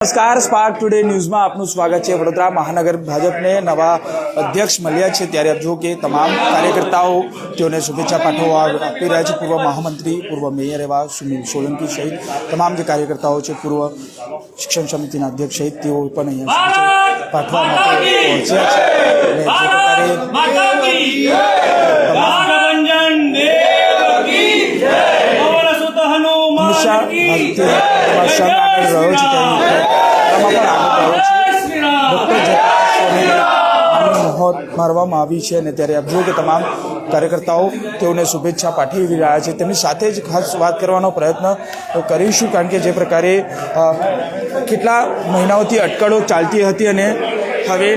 नमस्कार spark today news में आपू स्वागत है वडोदरा महानगर भाजप ने नवा अध्यक्ष मल्या है तरह जो कि तमाम कार्यकर्ताओं शुभेच्छा पाठवा आप पूर्व महामंत्री पूर्व मेयर एवं सुनील सोलंकी सहित तमाम जो कार्यकर्ताओं से पूर्व शिक्षण समिति अध्यक्ष सहित पाठवा મહોત મારવામાં આવી છે અને ત્યારે આપ જુઓ કે તમામ કાર્યકર્તાઓ તેઓને શુભેચ્છા પાઠવી રહ્યા છે. તેમની સાથે જ ખાસ વાત કરવાનો પ્રયત્ન કરીશું કારણ કે જે પ્રકારે કેટલા મહિનાઓથી અટકળો ચાલતી હતી અને હવે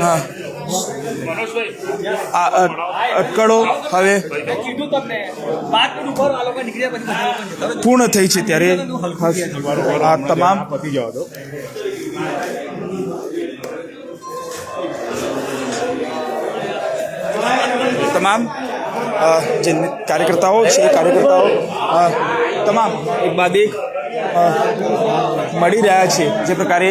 હા. અટકળો હવે. પૂર્ણ થઈ છે ત્યારે આ તમામ તમામ જે કાર્યકર્તાઓ છે એ કાર્યકર્તાઓ તમામ એક બાદ એક. મળી રહ્યા છે જે પ્રકારે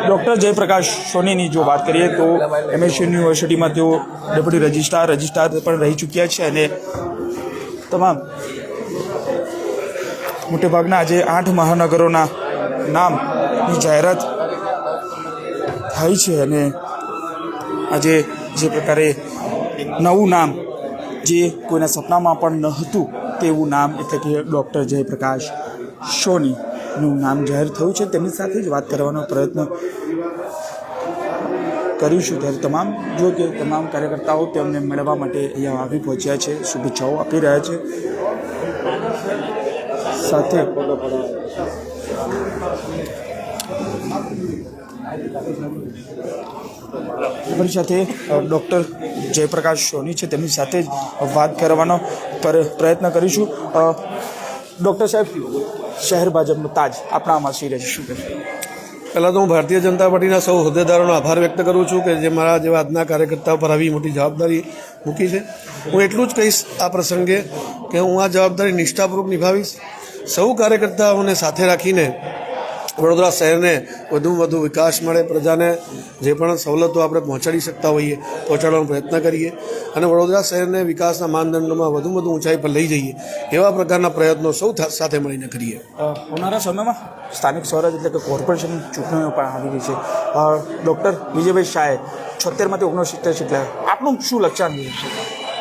ડૉક્ટર જયપ્રકાશ સોનીની જો વાત કરીએ તો એમએસ યુનિવર્સિટીમાં તેઓ ડેપ્યુટી રજિસ્ટ્રાર રજિસ્ટ્રાર પણ રહી ચૂક્યા છે અને તમામ મોટેભાગના આજે આઠ મહાનગરોના નામની જાહેરાત થઈ છે અને આજે જે પ્રકારે નવું નામ જે કોઈના સપનામાં પણ ન હતું તેવું નામ એટલે કે ડૉક્ટર જયપ્રકાશ સોનીનું નામ જાહેર થયું છે. તેમની સાથે જ વાત કરવાનો પ્રયત્ન કરીશું ત્યારે તમામ, જો કે તમામ કાર્યકર્તાઓ તેમને મળવા માટે અહીંયા આવી પહોંચ્યા છે. શુભેચ્છાઓ આપી રહ્યા છે. સાથે આપણી સાથે ડૉક્ટર જયપ્રકાશ સોની છે. તેમની સાથે જ વાત કરવાનો પ્રયત્ન કરીશું. ડૉક્ટર સાહેબ, શહેર ભાજપનો તાજ આપણામાં શ્રી રહે શું પહેલાં તો હું ભારતીય જનતા પાર્ટીના સૌ હોદ્દેદારોનો આભાર વ્યક્ત કરું છું કે જે મારા જેવા આજના કાર્યકર્તાઓ પર આવી મોટી જવાબદારી મૂકી છે. હું એટલું જ કહીશ આ પ્રસંગે કે હું આ જવાબદારી નિષ્ઠાપૂર્વક નિભાવીશ. સૌ કાર્યકર્તાઓને સાથે રાખીને વડોદરા શહેરને વધુમાં વધુ વિકાસ મળે પ્રજાને જે પણ સવલતો આપણે પહોંચાડી શકતા હોઈએ પહોંચાડવાનો પ્રયત્ન કરીએ અને વડોદરા શહેરને વિકાસના માનદંડોમાં વધુ વધુ ઊંચાઈ પર લઈ જઈએ એવા પ્રકારના પ્રયત્નો સૌ સાથે મળીને કરીએ. આવનારા સમયમાં સ્થાનિક સ્વરાજ એટલે કે કોર્પોરેશન ચૂંટણીઓ પણ આવી રહી છે. ડૉક્ટર વિજયભાઈ શાહે છોતેરમાંથી ઓગણસિત્તેર લાવ્યા આપનું શું લક્ષ્યાંક છે?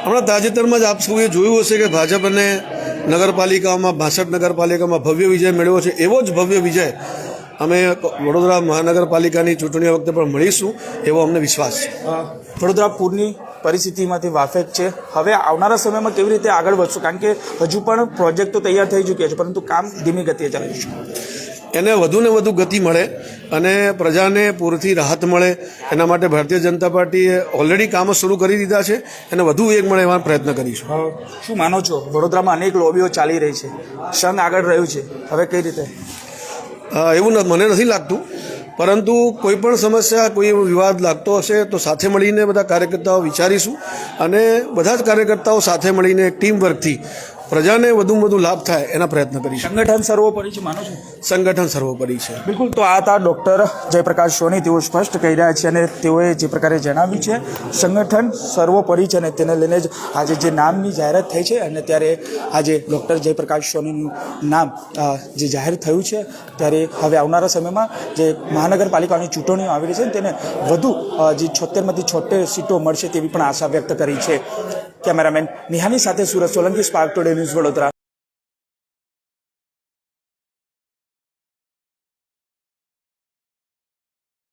હમણાં તાજેતરમાં જ આપ સૌએ જોયું હશે કે ભાજપ અને નગરપાલિકાઓમાં બાસઠ નગરપાલિકામાં ભવ્ય વિજય મેળવ્યો છે. એવો જ ભવ્ય વિજય અમે વડોદરા મહાનગરપાલિકાની ચૂંટણીઓ વખતે પણ મળીશું, એવો અમને વિશ્વાસ છે. વડોદરા પૂરની પરિસ્થિતિમાંથી વાફેક છે. હવે આવનારા સમયમાં કેવી રીતે આગળ વધશું? કારણ કે હજુ પણ પ્રોજેક્ટ તો તૈયાર થઈ ચૂક્યા છે, પરંતુ કામ ધીમી ગતિએ ચાલી રહ્યું છે. એને વધુને વધુ ગતિ મળે અને પ્રજાને પૂરથી રાહત મળે. એના માટે ભારતીય જનતા પાર્ટીએ ઓલરેડી કામો શરૂ કરી દીધા છે અને વધુ વેગ મળે એવા પ્રયત્ન કરીશું. શું માનો છો? વડોદરામાં અનેક લોબીઓ ચાલી રહી છે. સંઘ આગળ રહ્યું છે. હવે કઈ રીતે? એવું મને નથી લાગતું. પરંતુ કોઈ પણ સમસ્યા કોઈ એવો વિવાદ લાગતો હશે તો સાથે મળીને બધા કાર્યકર્તાઓ વિચારીશું અને બધા જ કાર્યકર્તાઓ સાથે મળીને એક ટીમ વર્કથી પ્રજાને વધુમાં વધુ લાભ થાય એના પ્રયત્ન કરીશું. સંગઠન સર્વોપરી છે માનો છો? સંગઠન સર્વોપરી છે. બિલકુલ તો આ હતા ડૉક્ટર જયપ્રકાશ સોની. તેઓ સ્પષ્ટ કહી રહ્યા છે અને તેઓએ જે પ્રકારે જણાવ્યું છે સંગઠન સર્વોપરી છે અને તેને લઈને જ આજે જે નામની જાહેરાત થઈ છે અને ત્યારે આજે ડૉક્ટર જયપ્રકાશ સોનીનું નામ જે જાહેર થયું છે ત્યારે હવે આવનારા સમયમાં જે મહાનગરપાલિકાની ચૂંટણીઓ આવી રહી છે તેને વધુ જે છોતેરમાંથી છોતેર સીટો મળશે તેવી પણ આશા વ્યક્ત કરી છે. કેમેરામેન નિહાની સાથે Surat Solanki spark today news Vadodara.